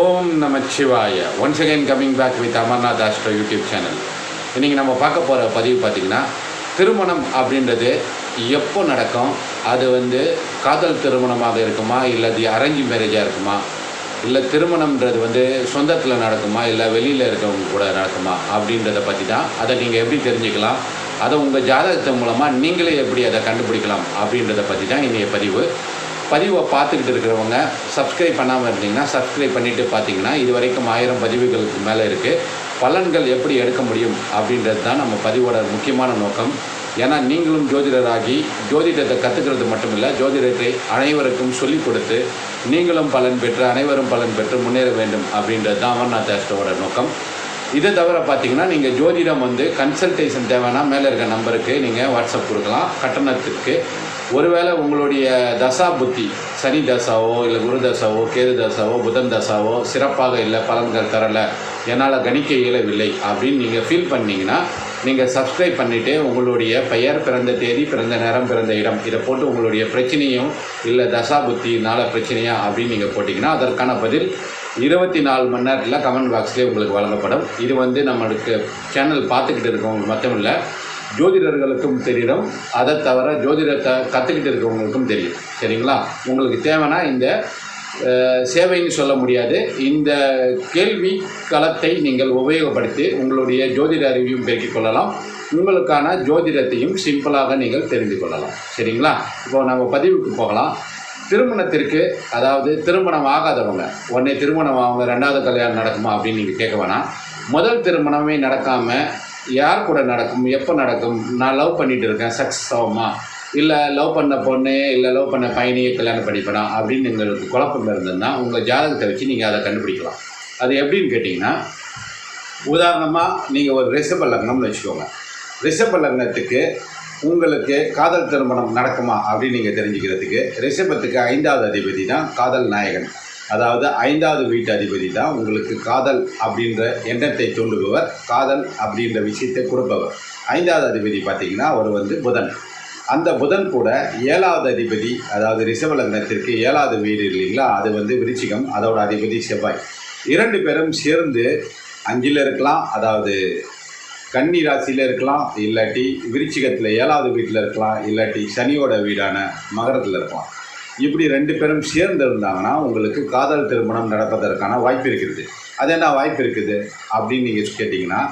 Om Namachivaya once again coming back with Amarnath astro YouTube channel இன்றைக்கி நம்ம பார்க்க போகிற பதிவு பார்த்திங்கன்னா திருமணம் அப்படின்றது எப்போ நடக்கும்? அது வந்து காதல் திருமணமாக இருக்குமா? இல்லை தி அரேஞ்ச் மேரேஜாக இருக்குமா? இல்லை திருமணம்ன்றது வந்து சொந்தத்தில் நடக்குமா? இல்லை வெளியில் இருக்கவங்க கூட நடக்குமா? அப்படின்றத பற்றி தான் அதை நீங்கள் எப்படி தெரிஞ்சுக்கலாம்? அதை உங்கள் ஜாதகத்தின் மூலமாக நீங்களே எப்படி அதை கண்டுபிடிக்கலாம்? அப்படின்றத பற்றி தான் இன்றைய பதிவு. பதிவை பார்த்துக்கிட்டு இருக்கிறவங்க சப்ஸ்கிரைப் பண்ணாமல் இருந்தீங்கன்னா சப்ஸ்கிரைப் பண்ணிவிட்டு பார்த்தீங்கன்னா இது வரைக்கும் ஆயிரம் பதிவுகளுக்கு மேலே இருக்குது பலன்கள் எப்படி எடுக்க முடியும் அப்படின்றது தான் நம்ம பதிவோட முக்கியமான நோக்கம். ஏன்னா நீங்களும் ஜோதிடராகி ஜோதிடத்தை கற்றுக்கிறது மட்டும் இல்லை ஜோதிடத்தை அனைவருக்கும் சொல்லிக் கொடுத்து நீங்களும் பலன் பெற்று அனைவரும் பலன் பெற்று முன்னேற வேண்டும் அப்படின்றது தான் அமர்நாத் ஆஸ்ட்ரோவோட நோக்கம். இதை தவிர பார்த்தீங்கன்னா நீங்கள் ஜோதிடம் வந்து கன்சல்டேஷன் தேவைன்னா மேலே இருக்க நம்பருக்கு நீங்கள் வாட்ஸ்அப் கொடுக்கலாம். கட்டணத்திற்கு ஒருவேளை உங்களுடைய தசா புத்தி சனி தசாவோ இல்லை குரு தசாவோ கேது தசாவோ புதன் தசாவோ சிறப்பாக இல்லை பலன்கள் தரலை என்னால் கணிக்க இயலவில்லை அப்படின்னு நீங்கள் ஃபீல் பண்ணீங்கன்னா நீங்கள் சப்ஸ்கிரைப் பண்ணிவிட்டு உங்களுடைய பெயர் பிறந்த தேதி பிறந்த நேரம் பிறந்த இடம் இதை போட்டு உங்களுடைய பிரச்சனையும் இல்லை தசா புத்தினால பிரச்சனையா அப்படின்னு நீங்கள் போட்டிங்கன்னா அதற்கான பதில் இருபத்தி நாலு மணி நேரத்தில் கமெண்ட் பாக்ஸ்லேயே உங்களுக்கு வழங்கப்படும். இது வந்து நம்மளுக்கு சேனல் பார்த்துக்கிட்டு இருக்கவங்களுக்கு மட்டும் இல்லை ஜோதிடர்களுக்கும் தெரியும். அதை தவிர ஜோதிடத்தை கற்றுக்கிட்டு இருக்கிறவங்களுக்கும் தெரியும். சரிங்களா? உங்களுக்கு தேவைன்னா இந்த சேவைன்னு சொல்ல முடியாது. இந்த கேள்வி களத்தை நீங்கள் உபயோகப்படுத்தி உங்களுடைய ஜோதிட அறிவையும் பெருக்கிக் கொள்ளலாம். உங்களுக்கான ஜோதிடத்தையும் சிம்பிளாக நீங்கள் தெரிந்து கொள்ளலாம். சரிங்களா? இப்போ நம்ம பதிவுக்கு போகலாம். திருமணத்திற்கு அதாவது திருமணம் ஆகாதவங்க உடனே திருமணம் அவங்க ரெண்டாவது கல்யாணம் நடக்குமா அப்படின்னு நீங்கள் கேட்க வேணாம். முதல் திருமணமே நடக்காமல் யார் கூட நடக்கும்? எப்போ நடக்கும்? நான் லவ் பண்ணிட்டு இருக்கேன். சக்ஸஸ் ஆகுமா? இல்லை லவ் பண்ண பொண்ணு இல்லை லவ் பண்ண பையனையே கல்யாணம் பண்ணிப்படா அப்படின்னு எங்களுக்கு குழப்பம் இருந்ததுன்னா உங்கள் ஜாதகத்தை வச்சு நீங்கள் அதை கண்டுபிடிக்கலாம். அது எப்படின்னு கேட்டிங்கன்னா உதாரணமாக நீங்கள் ஒரு ரிஷப லக்னம்னு வச்சுக்கோங்க. ரிஷப லக்னத்துக்கு உங்களுக்கு காதல் திருமணம் நடக்குமா அப்படின்னு நீங்கள் தெரிஞ்சுக்கிறதுக்கு ரிஷபத்துக்கு ஐந்தாவது அதிபதி தான் காதல் நாயகன். அதாவது ஐந்தாவது வீட்டு அதிபதி தான் உங்களுக்கு காதல் அப்படின்ற எண்ணத்தை தூண்டுபவர் காதல் அப்படின்ற விஷயத்தை கொடுப்பவர். ஐந்தாவது அதிபதி பார்த்தீங்கன்னா அவர் வந்து புதன். அந்த புதன் கூட ஏழாவது அதிபதி அதாவது ரிஷப லக்னத்திற்கு ஏழாவது வீடு இல்லைங்களா? அது வந்து விருச்சிகம் அதோட அதிபதி செவ்வாய். இரண்டு பேரும் சேர்ந்து அஞ்சில் இருக்கலாம் அதாவது கன்னி ராசியில் இருக்கலாம் இல்லாட்டி விருச்சிகத்தில் ஏழாவது வீட்டில் இருக்கலாம் இல்லாட்டி சனியோட வீடான மகரத்தில் இருக்கலாம். இப்படி ரெண்டு பேரும் சேர்ந்து இருந்தாங்கன்னா உங்களுக்கு காதல் திருமணம் நடப்பதற்கான வாய்ப்பு இருக்கிறது அது என்ன வாய்ப்பு இருக்குது? அப்படின்னு நீங்கள் கேட்டிங்கன்னா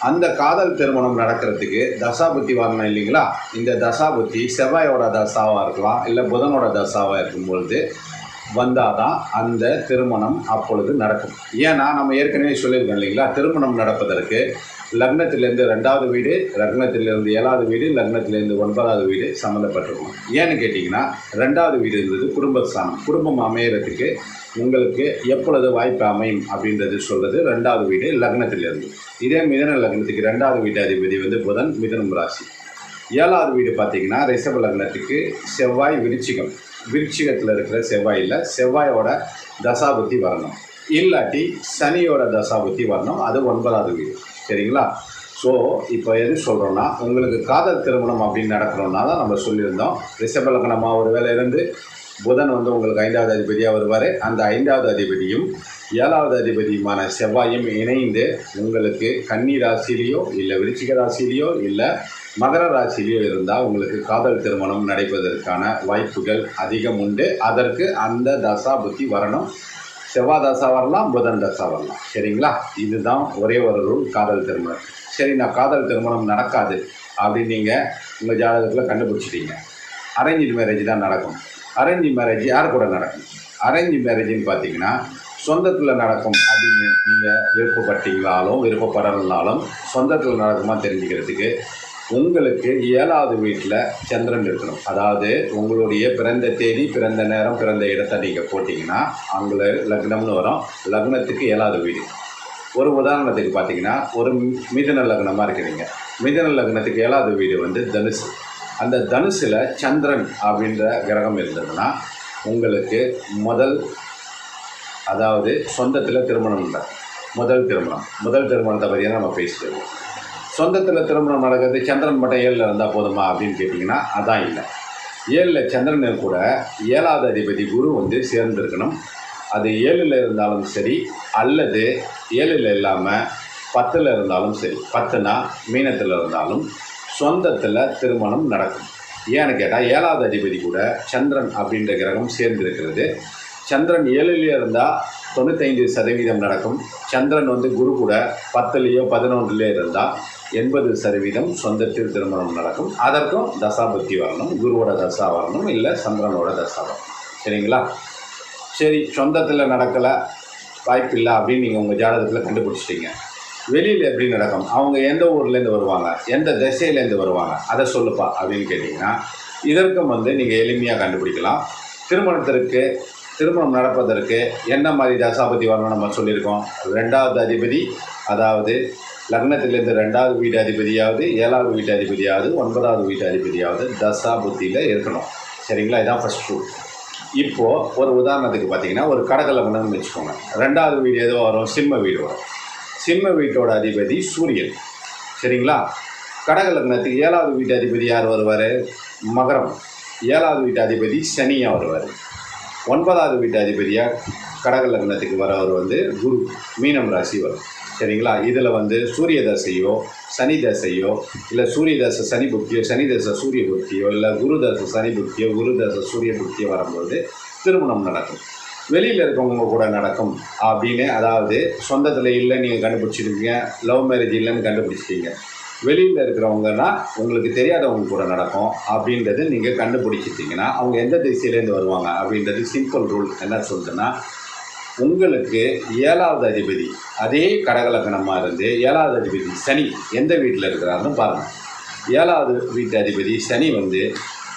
அந்த காதல் திருமணம் நடக்கிறதுக்கு தசாபுத்தி வரணும் இல்லைங்களா? இந்த தசாபுத்தி செவ்வாயோட தசாவாக இருக்கலாம் இல்லை புதனோட தசாவாக இருக்கும்பொழுது வந்தால் தான் அந்த திருமணம் அப்பொழுது நடக்கும். ஏன்னா நம்ம ஏற்கனவே சொல்லியிருக்கோம் இல்லைங்களா? திருமணம் நடப்பதற்கு லக்னத்திலேருந்து ரெண்டாவது வீடு லக்னத்திலேருந்து ஏழாவது வீடு லக்னத்திலேருந்து ஒன்பதாவது வீடு சம்மந்தப்பட்டிருக்கும். ஏன்னு கேட்டிங்கன்னா ரெண்டாவது வீடு இருந்தது குடும்பஸ்தானம். குடும்பம் அமையறதுக்கு உங்களுக்கு எப்பொழுது வாய்ப்பு அமையும் அப்படின்றது சொல்கிறது ரெண்டாவது வீடு லக்னத்திலேருந்து. இதே மிதன லக்னத்துக்கு ரெண்டாவது வீட்டு அதிபதி வந்து புதன் மிதனம் ராசி. ஏழாவது வீடு பார்த்தீங்கன்னா ரிஷப லக்னத்துக்கு செவ்வாய் விருச்சிகம். விருட்சிகத்தில் இருக்கிற செவ்வாயில் செவ்வாயோட தசாபுத்தி வரணும். இல்லாட்டி சனியோட தசாபுத்தி வரணும். அது ஒன்பதாவது வீடு. சரிங்களா? ஸோ இப்போ எது சொல்கிறோன்னா உங்களுக்கு காதல் திருமணம் அப்படின்னு நடக்கணும்னா தான் நம்ம சொல்லியிருந்தோம். ரிஷபலக்கணமாக ஒரு வேலை இருந்து புதன் வந்து உங்களுக்கு ஐந்தாவது அதிபதியாக வருவார். அந்த ஐந்தாவது அதிபதியும் ஏழாவது அதிபதியுமான செவ்வாயும் இணைந்து உங்களுக்கு கன்னி ராசிலேயோ இல்லை விருச்சிக ராசிலேயோ இல்லை மகர ராசிலேயோ இருந்தால் உங்களுக்கு காதல் திருமணம் நடைபெறுவதற்கான வாய்ப்புகள் அதிகம் உண்டு. அதற்கு அந்த தசா புத்தி வரணும். செவ்வாய் தசா வரலாம் புதன் தசா வரலாம். சரிங்களா? இதுதான் ஒரே ஒரு ரூல் காதல் திருமணம். சரி நான் காதல் திருமணம் நடக்காது அப்படின்னு நீங்கள் உங்கள் ஜாதகத்தில் கண்டுபிடிச்சிட்டீங்க. அரேஞ்ச் மேரேஜ் தான் நடக்கும். அரேஞ்ச் மேரேஜ் யார் கூட நடக்கும்? அரேஞ்ச் மேரேஜ்னு பார்த்தீங்கன்னா சொந்தத்தில் நடக்கும் அப்படின்னு நீங்கள் விருப்பப்பட்டீங்களாலும் விருப்பப்படலனாலும் சொந்தத்தில் நடக்குமா தெரிஞ்சுக்கிறதுக்கு உங்களுக்கு ஏழாவது வீட்டில் சந்திரன் இருக்கணும். அதாவது உங்களுடைய பிறந்த தேதி பிறந்த நேரம் பிறந்த இடத்தை நீங்கள் போட்டிங்கன்னா அங்கே லக்னம்னு வரும். லக்னத்துக்கு ஏழாவது வீடு. ஒரு உதாரணத்துக்கு பார்த்தீங்கன்னா ஒரு மிதன லக்னமாக இருக்கிறீங்க. மிதன லக்னத்துக்கு ஏழாவது வீடு வந்து தனுசு. அந்த தனுசில் சந்திரன் அப்படின்ற கிரகம் இருந்ததுன்னா உங்களுக்கு முதல் அதாவது சொந்தத்தில் திருமணம் முதல் திருமணம். முதல் திருமணத்தை பற்றி நம்ம பேசிட்டு இருக்கோம். சொந்தத்தில் திருமணம் நடக்கிறது சந்திரன் மட்டும் ஏழில் இருந்தால் போதுமா அப்படின்னு கேட்டிங்கன்னா அதான் இல்லை. ஏழில் சந்திரன் கூட ஏழாவது அதிபதி குரு வந்து சேர்ந்துருக்கணும். அது ஏழில் இருந்தாலும் சரி அல்லது ஏழில் இல்லாமல் பத்தில் இருந்தாலும் சரி பத்துனா மீனத்தில் இருந்தாலும் சொந்தத்தில் திருமணம் நடக்கும். ஏன்னு கேட்டால் ஏழாவது அதிபதி கூட சந்திரன் அப்படின்ற கிரகம் சேர்ந்திருக்கிறது. சந்திரன் ஏழுலேயே இருந்தால் தொண்ணூத்தைந்து சதவீதம் நடக்கும். சந்திரன் வந்து குரு கூட பத்துலேயோ பதினொன்றுலேயோ இருந்தால் எண்பது சதவீதம் சொந்தத்தில் திருமணம் நடக்கும். அதற்கும் தசாபுத்தி வரணும். குருவோட தசா வரணும். இல்லை சந்திரனோட தசா வரணும். சரிங்களா? சரி சொந்தத்தில் நடக்கலை வாய்ப்பில்லை அப்படின்னு நீங்கள் உங்கள் ஜாதகத்தில் கண்டுபிடிச்சிட்டீங்க. வெளியில் எப்படி நடக்கும்? அவங்க எந்த ஊர்லேருந்து வருவாங்க? எந்த திசையிலேருந்து வருவாங்க? அதை சொல்லுப்பா அப்படின்னு கேட்டிங்கன்னா இதற்கும் வந்து நீங்கள் எளிமையாக கண்டுபிடிக்கலாம். திருமணத்திற்கு திருமணம் நடப்பதற்கு என்ன மாதிரி தசாபதி வரணும் நம்ம சொல்லியிருக்கோம். ரெண்டாவது அதிபதி அதாவது லக்னத்திலிருந்து ரெண்டாவது வீட்டு அதிபதியாவது ஏழாவது வீட்டு அதிபதியாவது ஒன்பதாவது வீட்டு அதிபதியாவது தசா புத்தியில் இருக்கணும். சரிங்களா? இதான் ஃபஸ்ட் ரூல் இப்போது ஒரு உதாரணத்துக்கு பார்த்தீங்கன்னா ஒரு கடக லக்னம்னு வச்சுக்கோங்க. ரெண்டாவது வீடு ஏதோ வரும்? சிம்ம வீடு வரும். சிம்ம வீட்டோட அதிபதி சூரியன். சரிங்களா? கடகலக்னத்துக்கு ஏழாவது வீட்டு அதிபதி யார் வருவார்? மகரம். ஏழாவது வீட்டு அதிபதி சனியாக வருவார். ஒன்பதாவது வீட்டு அதிபதியாக லக்னத்துக்கு வரவர் வந்து குரு. மீனம் ராசி வரும். சரிங்களா? இதில் வந்து சூரிய தசையோ சனி தசையோ இல்லை சூரிய தசை சனி புக்தியோ சனி தசை சூரிய புக்தியோ இல்லை குரு தசை சனி புக்தியோ குரு தசை சூரிய புக்தியோ வரும்போது திருமணம் நடக்கும். வெளியில் இருக்கவங்க கூட நடக்கும் அப்படின்னு அதாவது சொந்தத்தில் இல்லை நீங்கள் கண்டுபிடிச்சிருக்கீங்க லவ் மேரேஜ் இல்லைன்னு கண்டுபிடிச்சிட்டீங்க. வெளியில் இருக்கிறவங்கன்னா உங்களுக்கு தெரியாதவங்க கூட நடக்கும் அப்படின்றது நீங்கள் கண்டுபிடிச்சிட்டிங்கன்னா அவங்க எந்த திசையிலேருந்து வருவாங்க அப்படின்றது சிம்பிள் ரூல் என்ன சொல்லுதுன்னா உங்களுக்கு ஏழாவது அதிபதி அதே கடகலக்கணமாக இருந்து ஏழாவது அதிபதி சனி எந்த வீட்டில் இருக்கிறாருன்னு பாருங்கள் ஏழாவது வீட்டு அதிபதி சனி வந்து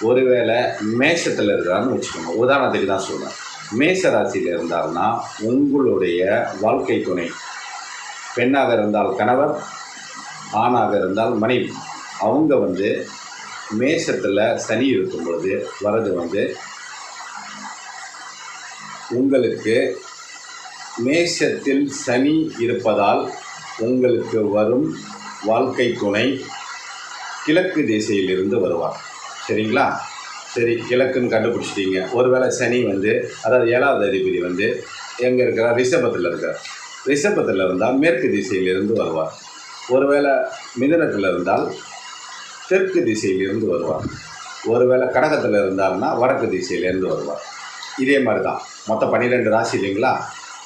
ஒருவேளை மேஷத்தில் இருக்கிறாருன்னு வச்சுக்கோங்க. உதாரணத்துக்கு தான் சொல்கிறேன் மேச ராசியில் இருந்தால்னா உங்களுடைய வாழ்க்கை துணை. பெண்ணாக இருந்தால் கணவர் ஆணாக இருந்தால் மனைவி. அவங்க வந்து மேஷத்தில் சனி இருக்கும் பொழுது வரது வந்து உங்களுக்கு மேஷத்தில் சனி இருப்பதால் உங்களுக்கு வரும் வாழ்க்கை துணை கிழக்கு திசையிலிருந்து வருவார். சரிங்களா? சரி கிழக்குன்னு கண்டுபிடிச்சிட்டீங்க. ஒருவேளை சனி வந்து அதாவது ஏழாவது அதிபதி வந்து எங்கே இருக்கிறார்? ரிஷபத்தில் இருக்கார் ரிஷபத்தில் இருந்தால் மேற்கு திசையிலிருந்து வருவார். ஒருவேளை மிதனத்தில் இருந்தால் தெற்கு திசையிலிருந்து வருவார். ஒருவேளை கடகத்தில் இருந்தால்னா வடக்கு திசையிலேருந்து வருவார். இதே மாதிரி தான் மொத்தம் பன்னிரெண்டு ராசி இல்லைங்களா?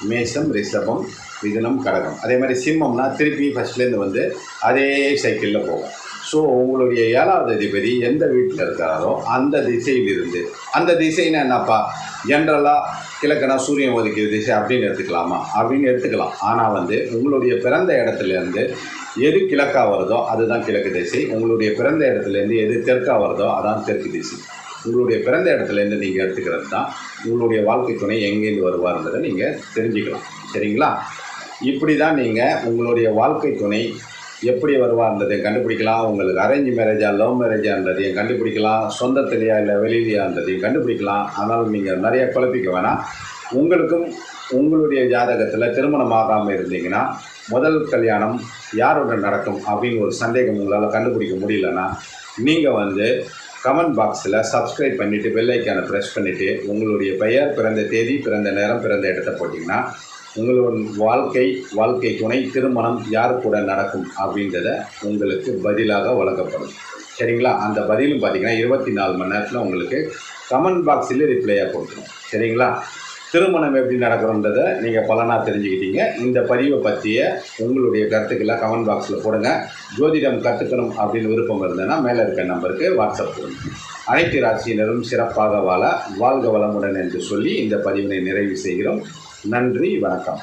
மேஷம் ரிஷபம் மிதுனம் கடகம். அதே மாதிரி சிம்மம்னா திருப்பி ஃபஸ்ட்லேருந்து வந்து அதே சைக்கிளில் போகும். ஸோ உங்களுடைய ஏழாவது அதிபதி எந்த வீட்டில் இருக்கிறாரோ அந்த திசையிலிருந்து அந்த திசைன்னா என்னப்பா? ஜென்ரலாக கிழக்கனா சூரியன் ஒதுக்கிற திசை அப்படின்னு எடுத்துக்கலாமா? அப்படின்னு எடுத்துக்கலாம். ஆனால் வந்து உங்களுடைய பிறந்த இடத்துலேருந்து எது கிழக்காக வருதோ அதுதான் கிழக்கு திசை. உங்களுடைய பிறந்த இடத்துலேருந்து எது தெற்காக வருதோ அதான் தெற்கு திசை. உங்களுடைய பிறந்த இடத்துலேருந்து நீங்கள் எடுத்துக்கிறது தான். உங்களுடைய வாழ்க்கை துணை எங்கேருந்து வருவார்ன்றதை நீங்கள் தெரிஞ்சுக்கலாம் சரிங்களா? இப்படி தான் நீங்கள் உங்களுடைய வாழ்க்கை துணை எப்படி வருவார்ன்றதையும் கண்டுபிடிக்கலாம். உங்களுக்கு அரேஞ்ச் மேரேஜாக லவ் மேரேஜான்றதையும் கண்டுபிடிக்கலாம். சொந்தத்திலையா இல்லை வெளியிலையான்றதையும் கண்டுபிடிக்கலாம். ஆனாலும் நீங்கள் நிறைய குழப்பிக்க வேணாம். உங்களுக்கும் உங்களுடைய ஜாதகத்தில் திருமணம் ஆகாமல் இருந்தீங்கன்னா முதல் கல்யாணம் யாருடன் நடக்கும் அப்படின்னு ஒரு சந்தேகம் உங்களால் கண்டுபிடிக்க முடியலன்னா நீங்கள் வந்து கமெண்ட் பாக்ஸில் சப்ஸ்கிரைப் பண்ணிவிட்டு பெல்லைக்கான ப்ரெஸ் பண்ணிவிட்டு உங்களுடைய பெயர் பிறந்த தேதி பிறந்த நேரம் பிறந்த இடத்த போட்டிங்கன்னா உங்களோட வாழ்க்கை வாழ்க்கை துணை திருமணம் யார் கூட நடக்கும் அப்படின்றத உங்களுக்கு பதிலாக வழங்கப்படும். சரிங்களா? அந்த பதிலும் பார்த்தீங்கன்னா இருபத்தி நாலு மணி நேரத்தில் உங்களுக்கு கமெண்ட் பாக்ஸில் ரிப்ளையாக கொடுக்கணும் சரிங்களா? திருமணம் எப்படி நடக்கிறோன்றதை நீங்கள் பலனாக தெரிஞ்சுக்கிட்டீங்க. இந்த பதிவை பற்றிய உங்களுடைய கருத்துக்களை கமெண்ட் பாக்ஸில் போடுங்க. ஜோதிடம் கற்றுக்கணும் அப்படின்னு விருப்பம் இருந்ததுன்னா மேலே இருக்க நம்பருக்கு வாட்ஸ்அப் கொடுங்க அனைத்து ராசியினரும் சிறப்பாக வாழ வாழ்க வளமுடன் என்று சொல்லி இந்த பதிவினை நிறைவு செய்கிறோம். நன்றி வணக்கம்.